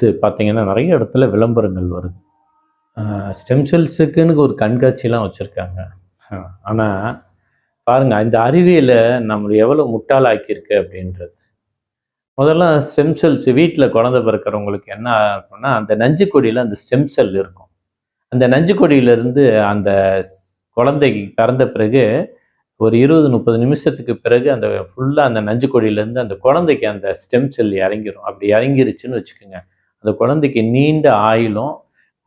Cells பார்த்திங்கன்னா நிறைய இடத்துல விளம்பரங்கள் வருது. ஸ்டெம் செல்ஸுக்குன்னு ஒரு கண்காட்சியெலாம் வச்சுருக்காங்க. ஆனால் பாருங்கள் இந்த அறிவியலை நம்ம எவ்வளோ முட்டாளாக்கியிருக்கு அப்படின்றது. முதல்ல ஸ்டெம் செல்ஸ் வீட்டில் குழந்தை பிறக்கிறவங்களுக்கு என்ன இருக்கும்னா அந்த நஞ்சு கொடியில் அந்த ஸ்டெம் செல் இருக்கும். அந்த நஞ்சு கொடியிலேருந்து அந்த குழந்தைக்கு பிறந்த பிறகு ஒரு இருபது முப்பது நிமிஷத்துக்கு பிறகு அந்த ஃபுல்லாக அந்த நஞ்சு கொடியிலேருந்து அந்த குழந்தைக்கு அந்த ஸ்டெம் செல் இறங்கிரும். அப்படி இறங்கிருச்சுன்னு வச்சுக்கோங்க. அந்த குழந்தைக்கு நீண்ட ஆயுளும்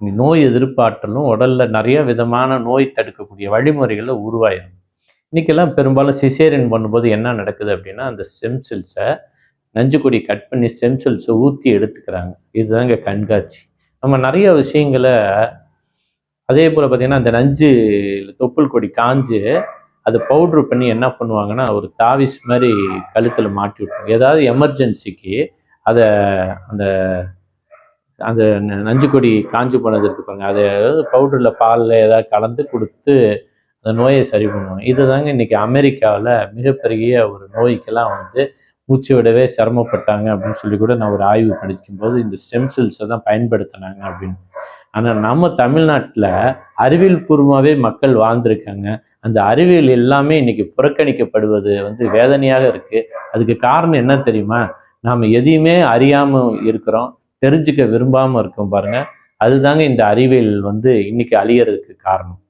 நோய் எதிர்ப்பாற்றலும் உடலில் நிறைய விதமான நோய் தடுக்கக்கூடிய வழிமுறைகளை உருவாயிரும். இன்னைக்கெல்லாம் பெரும்பாலும் சிசேரியன் பண்ணும்போது என்ன நடக்குது அப்படின்னா அந்த ஸ்டெம் செல்ஸை நஞ்சு கொடி கட் பண்ணி ஸ்டெம் செல்ஸை ஊற்றி எடுத்துக்கிறாங்க. இதுதாங்க கண்காட்சி. நம்ம நிறைய விஷயங்களை அதே போல் பார்த்திங்கன்னா அந்த நஞ்சு தொப்புள் கொடி காஞ்சு அதை பவுட்ரு பண்ணி என்ன பண்ணுவாங்கன்னா ஒரு தாவிஸ் மாதிரி கழுத்தில் மாட்டி விட்ருவாங்க ஏதாவது எமர்ஜென்சிக்கு அதை அந்த அந்த ந- நஞ்சு கொடி காஞ்சு போனது இருக்கு பாருங்க. அதை பவுடரில் பாலில் ஏதாவது கலந்து கொடுத்து அந்த நோயை சரி பண்ணுவாங்க இதுதாங்க இன்றைக்கி அமெரிக்காவில் மிகப்பெரிய ஒரு நோய்க்கெல்லாம் வந்து மூச்சு விடவே சிரமப்பட்டாங்க அப்படின்னு சொல்லி கூட நான் ஒரு ஆய்வு படிக்கும்போது இந்த ஸ்டெம் செல்ஸை தான் பயன்படுத்தினாங்க அப்படின்னு. ஆனால் நம்ம தமிழ்நாட்டில் அறிவியல் பூர்வமாகவே மக்கள் வாழ்ந்திருக்காங்க. அந்த அறிவியல் எல்லாமே இன்னைக்கு புறக்கணிக்கப்படுவது வந்து வேதனையாக இருக்குது அதுக்கு காரணம் என்ன தெரியுமா? நாம் எதையுமே அறியாமல் இருக்கிறோம். தெரிஞ்சுக்க விரும்பாமல் இருக்கும் பாருங்க. அதுதாங்க இந்த அறிவியல் வந்து இன்னைக்கு அழியறதுக்கு காரணம்.